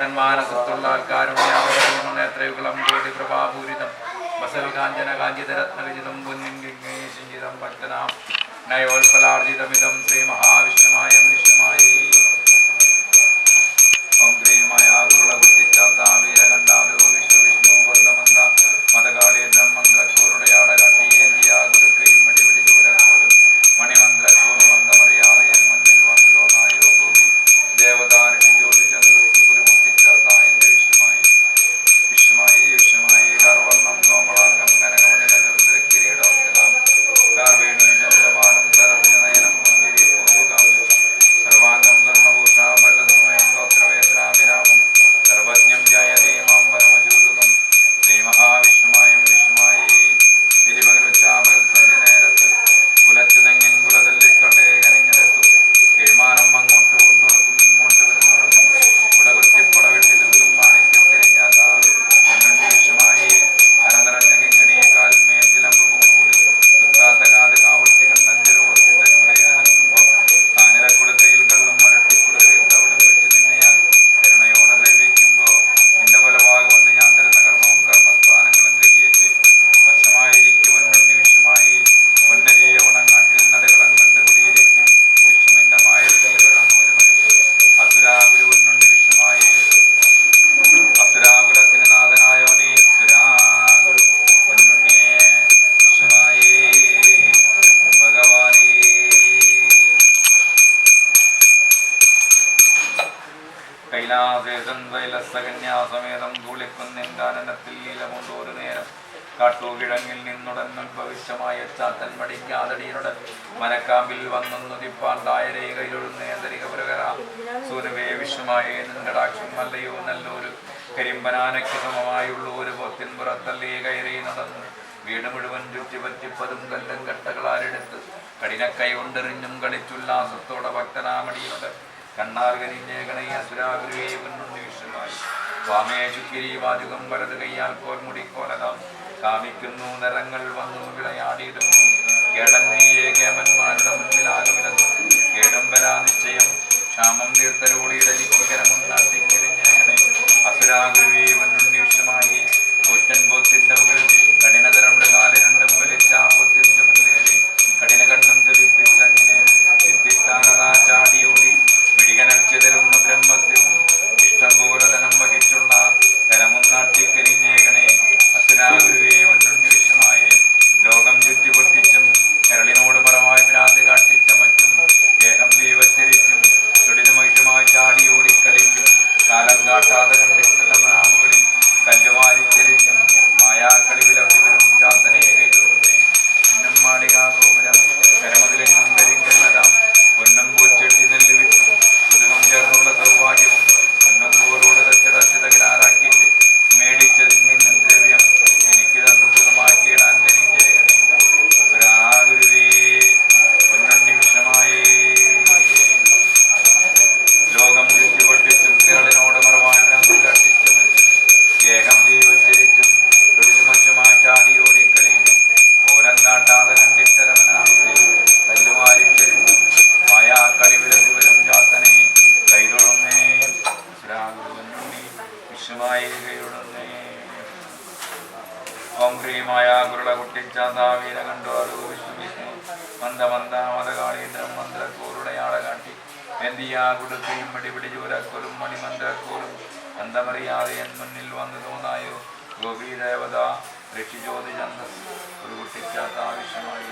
തന്മാനസത്തുള്ള ആൾക്കാരുണ്യാവതരണം എത്രയുകളം കോടി പ്രഭാപൂരിതം വസൽ കാഞ്ചന കാഞ്ചിതരത്നവിജിതം പൊന്നിൻ ഗംഗേശിഞ്ചിതം ഭക്തനാം നയോൽപലാർജിതമിതം ശ്രീ മഹാവിഷ്ണുമായ നിഷ്ണമായി ഓം ശ്രീമായ ഗുരുളകുത്തിച്ചാത്ത സകന്യാസമേതം ധൂളിക്കുന്നിന്റെ അനനത്തിൽ നീലമുണ്ടോരു നേരം. കാട്ടുകിഴങ്ങിൽ നിന്നുടൻ ഭവിഷ്യമായ ചാത്തൻ മടിക്കാതടിയുടെ മനക്കാമ്പിൽ വന്നൊന്നുതിപ്പാണ്ടായരേ കൈലൊഴുന്നേന്തരിക പുരകര. സൂരവേ വിശ്വമായേ നിൻകടാക്ഷം അല്ലയോ നല്ലൊരു. കരിമ്പനാനയ്ക്ക് സമമായുള്ള ഒരു പൊത്തിൻ പുറത്തല്ലേ കയറി നടന്നു. വീട് മുഴുവൻ ചുറ്റിപ്പറ്റിപ്പതും കല്ലും കട്ടകളാലെടുത്ത് കഠിനക്കൈ കൊണ്ടെറിഞ്ഞും കളിച്ചുല്ലാസത്തോടെ ഭക്തനാമടിയുടെ കണ്ണാർകനിന്റേകണയ സ്വാമേ കൈയാൽ കാമിക്കുന്നു നിറങ്ങൾ വന്നു വിളയാടിയിടുന്നു നിശ്ചയം. ക്ഷാമം തീർത്തരോളിയുടെ ശ്രീമായ കുരുളകുട്ടിച്ചാന്താവീര കണ്ടോരു വിഷ്ണു വിഷ്ണു. മന്ദ മന്ദ മതകാളീന്ദ്രം മന്ത്രക്കൂരുടയാളകാട്ടി വെന്തിയ കുടുക്കയും പിടിപിടിചൂരക്കൊലും മണിമന്ത്രക്കൂലും അന്തമറിയാതെ എൻ മുന്നിൽ വന്നു തോന്നായോ? ഗോപീദേവത രക്ഷിജ്യോതിചന്ദ്രൻ ഒരു കുട്ടിച്ചാത്ത ആവശ്യമായി.